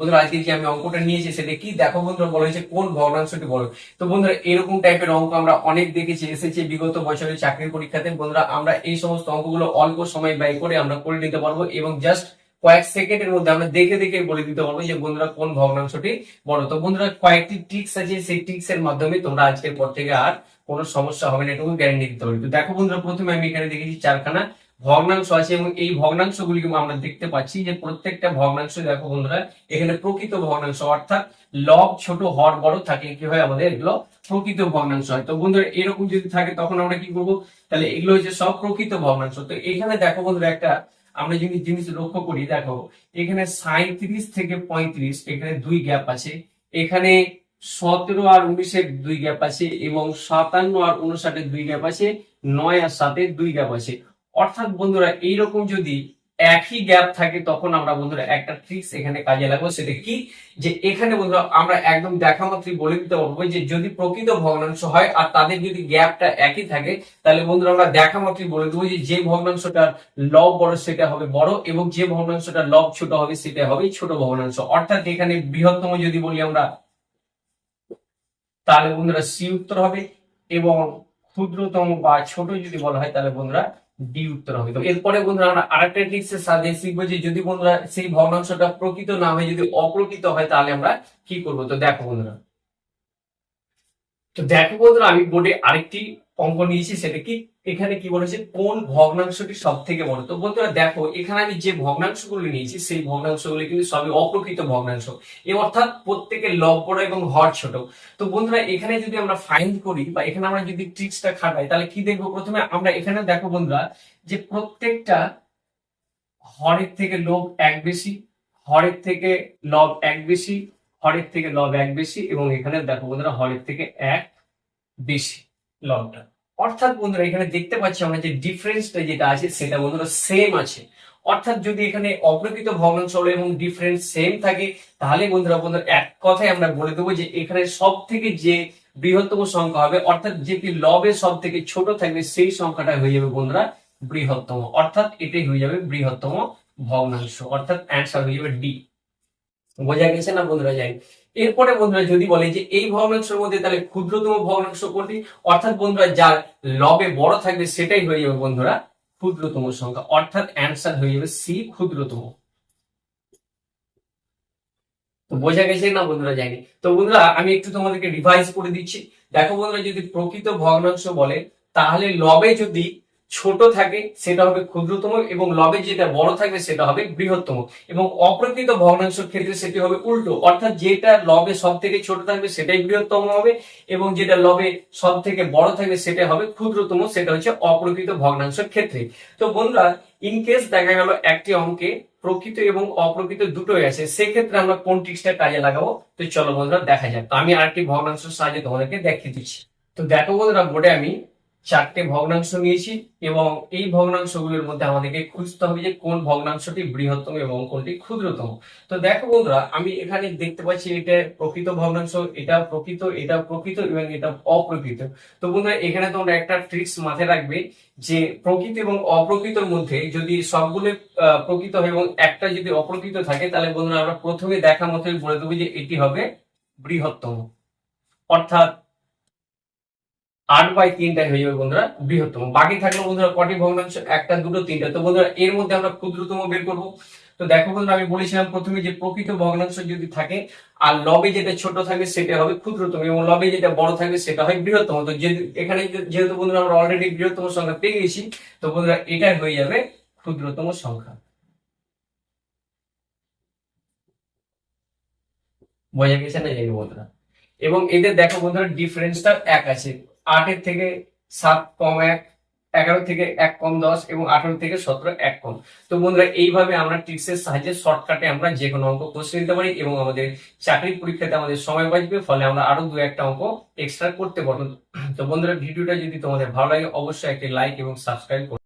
বন্ধুরা, আজকে যে আমি অঙ্কটা নিয়েছি, সেটা কি দেখো বন্ধুরা, বলা হয়েছে কোন ভগ্নাংশটি বলো তো বন্ধুরা, এরকম টাইপের অঙ্ক আমরা অনেক দেখেছি, এসেছে বিগত বছরের চাকরির পরীক্ষাতে। বন্ধুরা, আমরা এই সমস্ত অঙ্কগুলো অল্প সময় ব্যয় করে আমরা করে নিতে পারব এবং জাস্ট কয়েক সেকেন্ডের মধ্যে আমরা দেখে দেখে বলে দিতে পারব যে বন্ধুরা কোন ভগ্নাংশটি বড়। তো বন্ধুরা, কয়েকটি ট্রিক্স আছে, সেই ট্রিক্স এর মাধ্যমে তোমরা আজকের পর থেকে আর কোনো সমস্যা হবে না, এটুকু গ্যারান্টি দিতে পারি তো দেখো বন্ধুরা, প্রথমে আমি এখানে দেখেছি চারখানা ভগ্নাংশ আছে এবং এই ভগ্নাংশগুলিকে আমরা দেখতে পাচ্ছি যে প্রত্যেকটা ভগ্নাংশ, দেখো বন্ধুরা, এখানে প্রকৃত ভগ্নাংশ, অর্থাৎ লব ছোট হর বড় থাকে। কি হয় আমাদের? এগুলো প্রকৃত ভগ্নাংশ হয়। তো বন্ধুরা, এরকম যদি থাকে তখন আমরা কি করব? তাহলে এগুলো হচ্ছে সব প্রকৃত ভগ্নাংশ। তো এখানে দেখো বন্ধুরা একটা, আমরা যদি জিনিস লক্ষ্য করি, দেখো, এখানে সাঁত্রিশ থেকে পঁয়ত্রিশ, এখানে দুই গ্যাপ আছে। এখানে সতেরো আর উনিশের দুই গ্যাপ আছে এবং সাতান্ন আর উনষাটের দুই গ্যাপ আছে। নয় আর সাতের দুই গ্যাপ আছে। অর্থাৎ বন্ধুরা, এইরকম যদি একই গ্যাপ থাকে, তখন আমরা বন্ধুরা একটা ট্রিক্স এখানে কাজে লাগবো। সেটা কি? যে এখানে বন্ধুরা, আমরা একদম দেখা মাত্রই বলে দিতে পারব যে যদি প্রকৃত ভগ্নাংশ হয় আর তাদের যদি গ্যাপটা একই থাকে, তাহলে বন্ধুরা আমরা দেখা মাত্রই বলে দেবো যে যে ভগ্নাংশটার লব বড়, সেটা হবে বড় এবং যে ভগ্নাংশটার লব ছোট হবে, সেটা হবে ছোট ভগ্নাংশ। অর্থাৎ এখানে বৃহত্তম যদি বলি আমরা, তাহলে বন্ধুরা সি উত্তর হবে এবং ক্ষুদ্রতম বা ছোট যদি বলা হয়, তাহলে বন্ধুরা ডি উত্তর হবে। তো এরপরে বন্ধুরা আমরা আরেকটা ট্রিক্সে সাথে শিখব যে যদি বন্ধুরা সেই ভগ্নাংশটা প্রকৃত না হয় যদি অপ্রকৃত হয়, তাহলে আমরা কি করব? তো দেখো বন্ধুরা। তো দেখো বন্ধুরা, আমি বোর্ডে আরেকটি অঙ্ক নিয়েছি সেটা কি? এখানে কি বলেছে? কোন ভগ্নাংশটি সব থেকে বড়? তো বন্ধুরা দেখো, এখানে আমি যে ভগ্নাংশগুলো নিয়েছি, সেই ভগ্নাংশগুলি কিন্তু সবই অপ্রকৃত ভগ্নাংশ। এ অর্থাৎ প্রত্যেকের লব বড় এবং হর ছোট। তো বন্ধুরা, এখানে যদি আমরা ফাইন্ড করি বা এখানে আমরা যদি ট্রিক্সটা খাটাই, তাহলে কি দেখব? প্রথমে আমরা এখানে দেখো বন্ধুরা, যে প্রত্যেকটা হরের থেকে লোভ এক বেশি, হরের থেকে লব এক বেশি, হরের থেকে লব এক বেশি এবং এখানে দেখো বন্ধুরা, হরের থেকে এক বেশি। লবটা অর্থাৎ বন্ধুরা, এখানে দেখতে পাচ্ছি আমরা যে ডিফারেন্সটা যেটা আছে, সেটা বন্ধুরা সেম আছে। অর্থাৎ যদি এখানে অপ্রকৃত ভগ্নাংশ হলো এবং ডিফারেন্স সেম থাকে, তাহলে বন্ধুরা বন্ধুরা, এক কথায় আমরা বলে দেবো যে এখানে সব থেকে যে বৃহত্তম সংখ্যা হবে, অর্থাৎ যেটি লবে সব থেকে ছোট থাকবে, সেই সংখ্যাটা হয়ে যাবে বন্ধুরা বৃহত্তম। অর্থাৎ এটাই হয়ে যাবে বৃহত্তম ভগ্নাংশ। অর্থাৎ অ্যান্সার হয়ে যাবে ডি বোঝা গেছে না বন্ধুরা? যাই এরপরে বন্ধুরা যদি বলে যে এই ভগ্নাংশের মধ্যে তাহলে ক্ষুদ্রতম ভগ্নাংশ কোনটি? অর্থাৎ বন্ধুরা, যার লবে বড় থাকবে সেটাই হয়ে যাবে বন্ধুরা ক্ষুদ্রতম সংখ্যা। অর্থাৎ অ্যান্সার হয়ে যাবে সি ক্ষুদ্রতম। তো বোঝা গেছে না বন্ধুরা? যায়নি তো বন্ধুরা, আমি একটু তোমাদেরকে রিভাইজ করে দিচ্ছি। দেখো বন্ধুরা, যদি প্রকৃত ভগ্নাংশ বলে, তাহলে লবে যদি ছোট থাকে, সেটা হবে ক্ষুদ্রতম এবং লবে যেটা বড় থাকবে, সেটা হবে বৃহত্তম। এবং অপ্রকৃত ভগ্নাংশ ক্ষেত্রে সেটি হবে উল্টো। অর্থাৎ যেটা লবে সব থেকে ছোট থাকবে, সেটাই বৃহত্তম হবে এবং যেটা লবে সব থেকে বড় থাকবে, সেটা হবে ক্ষুদ্রতম, সেটা হচ্ছে অপ্রকৃত ভগ্নাংশের ক্ষেত্রে। তো বন্ধুরা ইন কেস দেখা গেল একটি অঙ্কে প্রকৃত এবং অপ্রকৃত দুটোই আছে, সেক্ষেত্রে আমরা কোন ট্রিক্সটা কাজে লাগাবো? তো চলো বন্ধুরা, দেখা যাক। তো আমি আরেকটি ভগ্নাংশের সাহায্যে তোমাদেরকে দেখিয়ে দিচ্ছি। তো দেখো বন্ধুরা, বোর্ডে আমি চারটে ভগ্নাংশ নিয়েছি এবং এই ভগ্নাংশগুলোর মধ্যে আমাদেরকে খুঁজতে হবে যে কোন ভগ্নাংশটি বৃহত্তম এবং কোনটি ক্ষুদ্রতম। তো দেখো বন্ধুরা, আমি এখানে দেখতে পাচ্ছি এটা প্রকৃত ভগ্নাংশ, এটা প্রকৃত এটা প্রকৃত এবং এটা অপ্রকৃত। তো বন্ধুরা, এখানে তোমরা একটা ট্রিক্স মাথায় রাখবে যে প্রকৃত এবং অপ্রকৃতর মধ্যে যদি সবগুলো প্রকৃত হয় এবং একটা যদি অপ্রকৃত থাকে, তাহলে বন্ধুরা আমরা প্রথমে দেখা মতোই বলে দেবো যে এটি হবে বৃহত্তম। অর্থাৎ আট বাই তিনটাই হয়ে যাবে বন্ধুরা, বৃহত্তম। বাকি থাকল বন্ধুরা কটি ভগ্নাংশ? একটা, দুটো, তিনটা। তো বন্ধুরা, এর মধ্যে আমরা ক্ষুদ্রতম বের করব। তো দেখো বন্ধুরা, আমি বলেছিলাম প্রথমে যে প্রকৃত ভগ্নাংশ যদি থাকে, আর লবে যেটা ছোট থাকবে সেটা হবে ক্ষুদ্রতম, এবং লবে যেটা বড় থাকবে সেটা হয় বৃহত্তম। তো এখানে যেহেতু বন্ধুরা আমরা অলরেডি বৃহত্তম সংখ্যা পেয়ে গেছি, তো বন্ধুরা এটাই হয়ে যাবে ক্ষুদ্রতম সংখ্যা। বোঝা গেছে না জানি বন্ধুরা? এবং এদের দেখো বন্ধুরা ডিফারেন্সটা এক আছে। আটের থেকে সাত কম এক, এগারো থেকে এক কম দশ এবং আঠারো থেকে সতেরো এক কম। তো বন্ধুরা, এইভাবে আমরা ট্রিক্সের সাহায্যে শর্টকাটে আমরা যে কোনো অঙ্ক কষে নিতে পারি এবং আমাদের চাকরির পরীক্ষাতে আমাদের সময় বাঁচবে, ফলে আমরা আরও দু একটা অঙ্ক এক্সট্রা করতে পারব। তো বন্ধুরা, ভিডিওটা যদি তোমাদের ভালো লাগে, অবশ্যই একটি লাইক এবং সাবস্ক্রাইব করো।